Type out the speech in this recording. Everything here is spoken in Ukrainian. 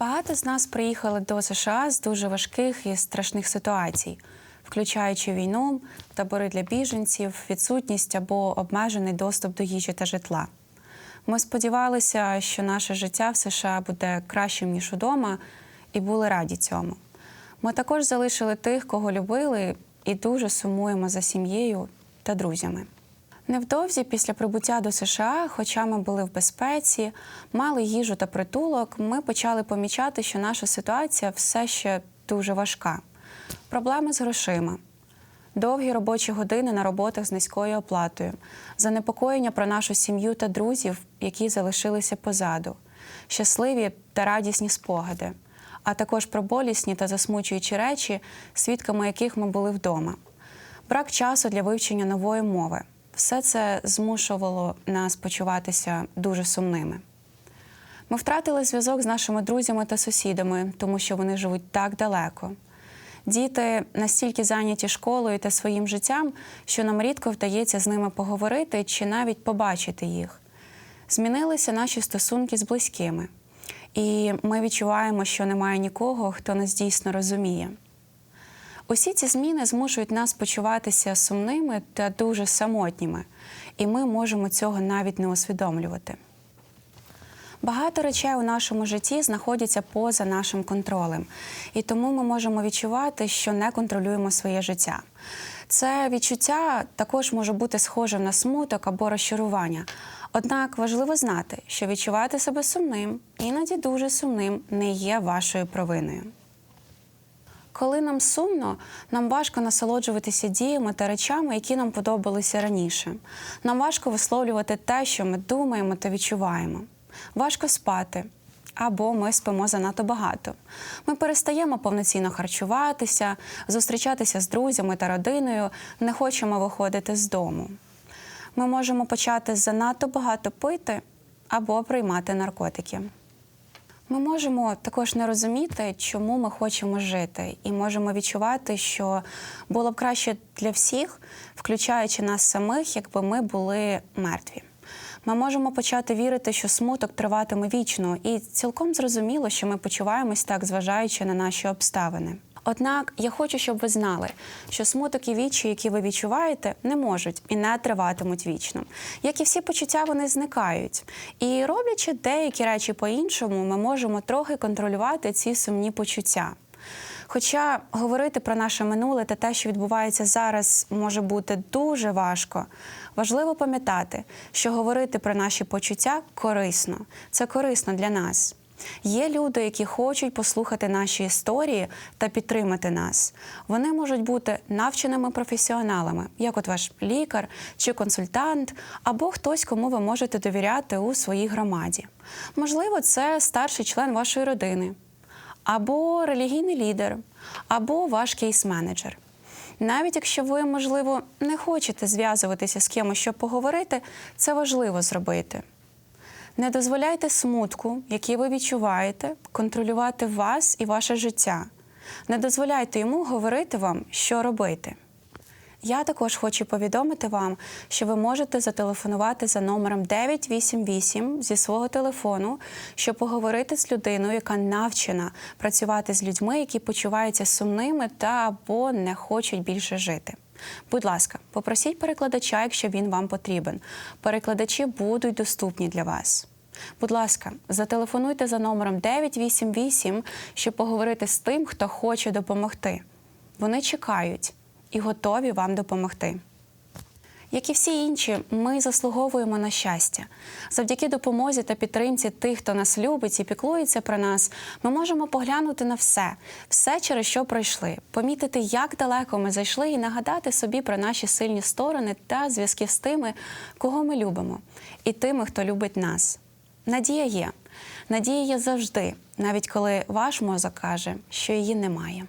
Багато з нас приїхали до США з дуже важких і страшних ситуацій, включаючи війну, табори для біженців, відсутність або обмежений доступ до їжі та житла. Ми сподівалися, що наше життя в США буде кращим ніж удома, і були раді цьому. Ми також залишили тих, кого любили, і дуже сумуємо за сім'єю та друзями. Невдовзі після прибуття до США, хоча ми були в безпеці, мали їжу та притулок, ми почали помічати, що наша ситуація все ще дуже важка. Проблеми з грошима, довгі робочі години на роботах з низькою оплатою, занепокоєння про нашу сім'ю та друзів, які залишилися позаду, щасливі та радісні спогади, а також про болісні та засмучуючі речі, свідками яких ми були вдома. Брак часу для вивчення нової мови. Все це змушувало нас почуватися дуже сумними. Ми втратили зв'язок з нашими друзями та сусідами, тому що вони живуть так далеко. Діти настільки зайняті школою та своїм життям, що нам рідко вдається з ними поговорити чи навіть побачити їх. Змінилися наші стосунки з близькими, і ми відчуваємо, що немає нікого, хто нас дійсно розуміє. Усі ці зміни змушують нас почуватися сумними та дуже самотніми, і ми можемо цього навіть не усвідомлювати. Багато речей у нашому житті знаходяться поза нашим контролем, і тому ми можемо відчувати, що не контролюємо своє життя. Це відчуття також може бути схожим на смуток або розчарування. Однак важливо знати, що відчувати себе сумним, іноді дуже сумним, не є вашою провиною. Коли нам сумно, нам важко насолоджуватися діями та речами, які нам подобалися раніше. Нам важко висловлювати те, що ми думаємо та відчуваємо. Важко спати. Або ми спимо занадто багато. Ми перестаємо повноцінно харчуватися, зустрічатися з друзями та родиною, не хочемо виходити з дому. Ми можемо почати занадто багато пити або приймати наркотики. Ми можемо також не розуміти, чому ми хочемо жити, і можемо відчувати, що було б краще для всіх, включаючи нас самих, якби ми були мертві. Ми можемо почати вірити, що смуток триватиме вічно, і цілком зрозуміло, що ми почуваємось так, зважаючи на наші обставини. Однак я хочу, щоб ви знали, що смуток і вічі, які ви відчуваєте, не можуть і не триватимуть вічно. Як і всі почуття, вони зникають. І роблячи деякі речі по-іншому, ми можемо трохи контролювати ці сумні почуття. Хоча говорити про наше минуле та те, що відбувається зараз, може бути дуже важко, важливо пам'ятати, що говорити про наші почуття корисно. Це корисно для нас. Є люди, які хочуть послухати наші історії та підтримати нас. Вони можуть бути навченими професіоналами, як от ваш лікар чи консультант, або хтось, кому ви можете довіряти у своїй громаді. Можливо, це старший член вашої родини, або релігійний лідер, або ваш кейс-менеджер. Навіть якщо ви, можливо, не хочете зв'язуватися з кимось, щоб поговорити, це важливо зробити. Не дозволяйте смутку, який ви відчуваєте, контролювати вас і ваше життя. Не дозволяйте йому говорити вам, що робити. Я також хочу повідомити вам, що ви можете зателефонувати за номером 988 зі свого телефону, щоб поговорити з людиною, яка навчена працювати з людьми, які почуваються сумними та або не хочуть більше жити. Будь ласка, попросіть перекладача, якщо він вам потрібен. Перекладачі будуть доступні для вас. Будь ласка, зателефонуйте за номером 988, щоб поговорити з тим, хто хоче допомогти. Вони чекають і готові вам допомогти. Як і всі інші, ми заслуговуємо на щастя. Завдяки допомозі та підтримці тих, хто нас любить і піклується про нас, ми можемо поглянути на все, все, через що пройшли, помітити, як далеко ми зайшли, і нагадати собі про наші сильні сторони та зв'язки з тими, кого ми любимо, і тими, хто любить нас. Надія є. Надія є завжди, навіть коли ваш мозок каже, що її немає.